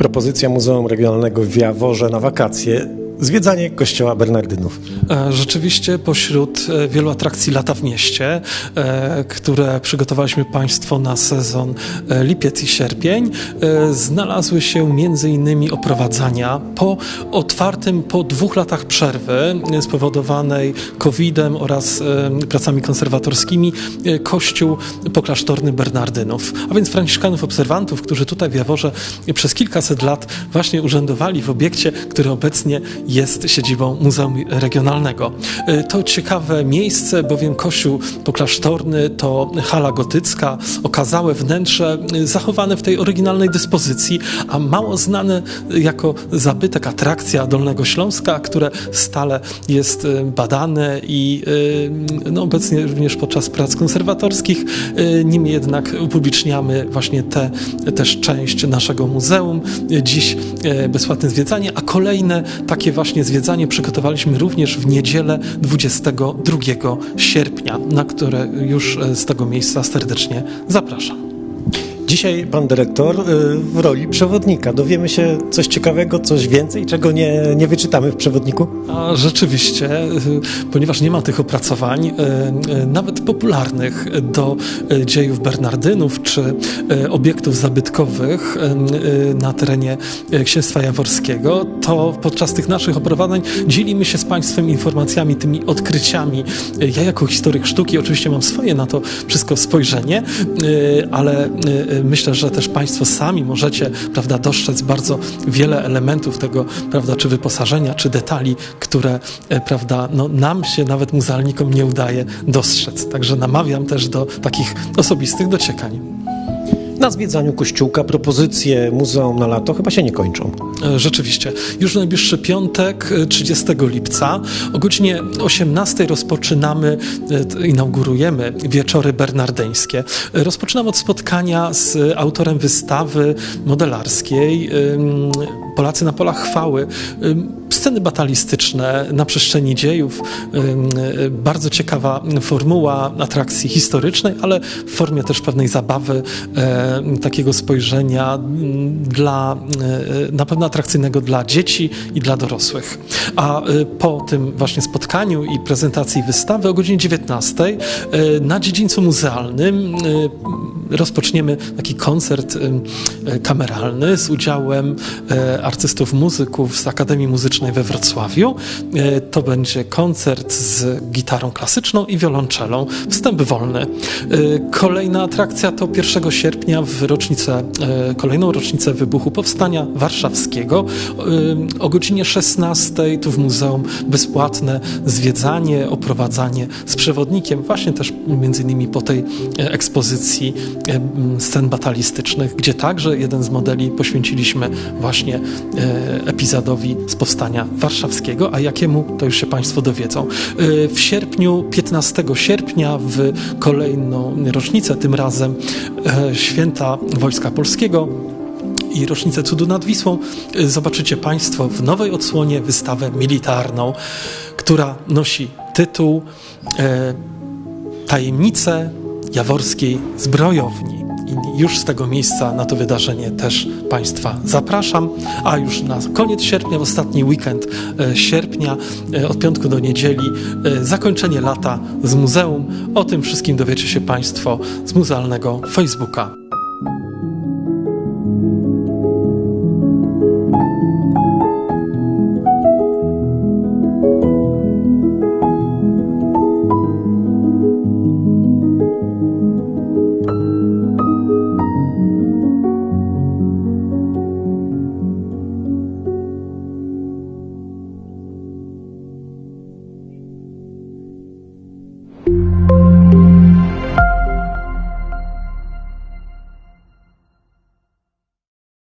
propozycja Muzeum Regionalnego w Jaworze na wakacje. Zwiedzanie kościoła Bernardynów. E, Rzeczywiście pośród e, wielu atrakcji lata w mieście, e, które przygotowaliśmy Państwu na sezon lipiec i sierpień, znalazły się między innymi oprowadzania po otwartym po dwóch latach przerwy spowodowanej COVID-em oraz pracami konserwatorskimi kościół poklasztorny Bernardynów, a więc franciszkanów obserwantów, którzy tutaj w Jaworze przez kilkaset lat właśnie urzędowali w obiekcie, który obecnie jest siedzibą Muzeum Regionalnego. Y, To ciekawe miejsce, bowiem kościół poklasztorny to hala gotycka, okazałe wnętrze y, zachowane w tej oryginalnej dyspozycji, a mało znane jako zabytek, atrakcja Dolnego Śląska, które stale jest y, badane i no, obecnie również podczas prac konserwatorskich. Niemniej jednak upubliczniamy właśnie tę też część naszego muzeum. Dziś bezpłatne zwiedzanie, a kolejne takie właśnie zwiedzanie przygotowaliśmy również w niedzielę 22 sierpnia, na które już e, z tego miejsca serdecznie zapraszam. Dzisiaj pan dyrektor y, w roli przewodnika. Dowiemy się coś ciekawego, coś więcej, czego nie, nie wyczytamy w przewodniku. A rzeczywiście, y, ponieważ nie ma tych opracowań, y, nawet popularnych do dziejów Bernardynów czy obiektów zabytkowych na terenie Księstwa Jaworskiego, to podczas tych naszych opracowań dzielimy się z Państwem informacjami, tymi odkryciami. Ja jako historyk sztuki oczywiście mam swoje na to wszystko spojrzenie, ale myślę, że też Państwo sami możecie prawda, dostrzec bardzo wiele elementów tego, prawda, czy wyposażenia, czy detali, które e, prawda, no, nam się nawet muzealnikom nie udaje dostrzec. Także namawiam też do takich osobistych dociekań. Na zwiedzaniu kościółka propozycje muzeum na lato chyba się nie kończą. E, Rzeczywiście. Już w najbliższy piątek, e, 30 lipca o godzinie 18 rozpoczynamy, e, inaugurujemy wieczory bernardeńskie. E, Rozpoczynamy od spotkania z e, autorem wystawy modelarskiej Polacy na polach chwały. Sceny batalistyczne na przestrzeni dziejów. E, Bardzo ciekawa formuła atrakcji historycznej, ale w formie też pewnej zabawy, e, takiego spojrzenia dla, e, na pewno atrakcyjnego dla dzieci i dla dorosłych. A e, po tym właśnie spotkaniu i prezentacji wystawy o godzinie 19 e, na dziedzińcu muzealnym rozpoczniemy taki koncert e, kameralny z udziałem e, artystów muzyków z Akademii Muzycznej we Wrocławiu. E, To będzie koncert z gitarą klasyczną i wiolonczelą. Wstęp wolny. Kolejna atrakcja to 1 sierpnia w rocznicę, kolejną rocznicę wybuchu Powstania Warszawskiego. O godzinie 16 tu w muzeum bezpłatne zwiedzanie, oprowadzanie z przewodnikiem, właśnie też między innymi po tej ekspozycji scen batalistycznych, gdzie także jeden z modeli poświęciliśmy właśnie e, epizodowi z Powstania Warszawskiego, a jakiemu to już się Państwo dowiedzą. E, W sierpniu, 15 sierpnia w kolejną rocznicę, tym razem e, święta Wojska Polskiego, i rocznicę cudu nad Wisłą zobaczycie Państwo w nowej odsłonie wystawę militarną, która nosi tytuł e, Tajemnice Jaworskiej Zbrojowni. I już z tego miejsca na to wydarzenie też Państwa zapraszam. A już na koniec sierpnia, w ostatni weekend e, sierpnia, e, od piątku do niedzieli, e, zakończenie lata z muzeum. O tym wszystkim dowiecie się Państwo z muzealnego Facebooka.